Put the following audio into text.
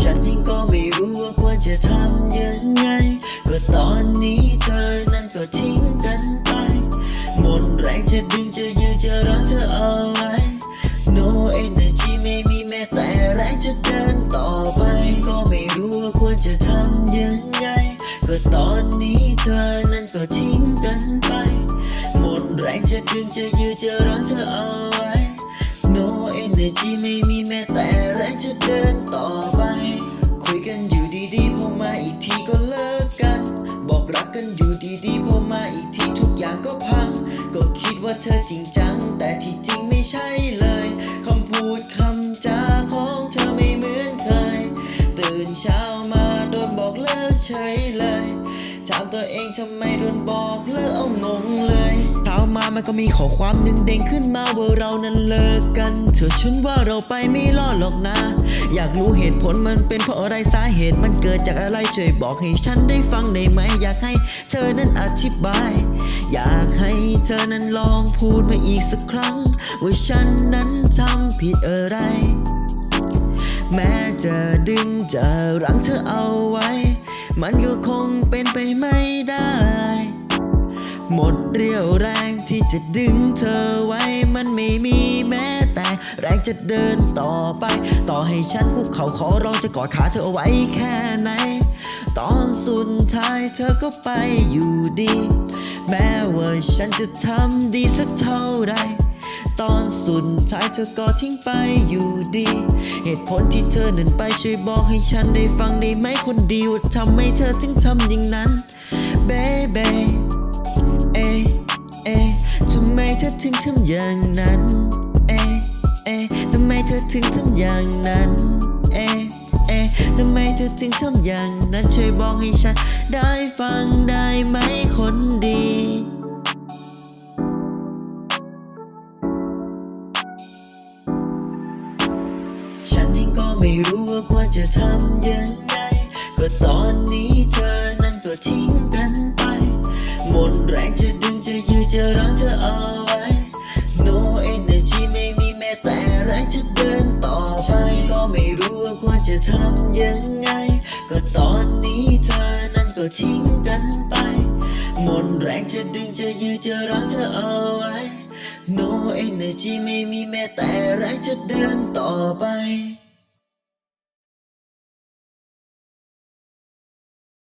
ฉันเองก็ไม่รู้ว่าควรจะทำยังไง ก็ตอนนี้เธอนั้นก็ทิ้งกันไป หมดแรงจะดึงจะยืนจะรั้งเธอเอาไว้ No energy ไม่มีแม้แต่แรงจะเดินต่อไป ก็ไม่รู้ว่าควรจะทำยังไง ก็ตอนนี้เธอนั้นก็ทิ้งกันไป หมดแรงจะดึงจะยืนจะรั้งเธอเอาไว้ No energy ไม่มีแม้แต่ อยู่ดีๆพอมาอีกทีก็เลิกกัน บอกรักกันอยู่ดีๆพอมาอีกทีทุกอย่างก็พัง ก็คิดว่าเธอจริงจัง แต่ที่จริงไม่ใช่เลยคำพูดคำจาของเธอไม่เหมือนเคย ตื่นเช้ามาโดนบอกเลิกเฉยเลย ถามตัวเองทำไมโดนบอกเลิกเอางงเลยเช้ามามันก็มีข้อความหนึ่งเด้งขึ้นมาว่าเรานั้นเลิกกัน เธอฉันว่าเราไปไม่รอดหรอกนะ อยากรู้เหตุผลมันเป็นเพราะอะไรสาเหตุมันเกิดจากอะไรช่วยบอกให้ฉันได้ฟังได้ไหม อยากให้เธอนั้นอธิบาย อยากให้เธอนั้นลองพูดมาอีกสักครั้ง ว่าฉันนั้นทำผิดอะไร แม้จะดึงจะรั้งเธอเอาไว้ มันก็คงเป็นไปไม่ได้ หมดเรี่ยวแรงที่จะดึงเธอไว้ มันไม่มีแม้แต่แรงจะเดินต่อไป ต่อให้ฉันคุกเข่าขอร้องจะกอดขาเธอเอาไว้แค่ไหน ตอนสุดท้ายเธอก็ไปอยู่ดี แม้ว่าฉันจะทำดีสักเท่าใด ตอนสุดท้ายเธอก็ทิ้งไปอยู่ดี เหตุผลที่เธอนั้นไปช่วยบอกให้ฉันได้ฟังได้ไหมคนดีว่าทำให้เธอถึงทำอย่างนั้น baby เอะเอะทำไมเธอถึงทำอย่างนั้น เอเอะทำไมเธอถึงทำอย่างนั้น เอเอะทำไมเธอถึงทำอย่างนั้นช่วยบอกให้ฉันได้ฟังได้ไหมคนดี ฉันเองก็ไม่รู้ว่าควรจะทำยังไง ก็ตอนนี้เธอนั้นก็ทิ้งกันไป หมดแรงจะดึงจะยืนจะรั้งเธอเอาไว้ No energy ไม่มีแม้แต่แรงจะเดินต่อไป ก็ไม่รู้ว่าควรจะทำยังไง ก็ตอนนี้เธอนั้นก็ทิ้งกันไป หมดแรงจะดึงจะยืนจะรั้งเธอเอาไว้ No energy ไม่มีแม้แต่แรงจะเดินต่อไป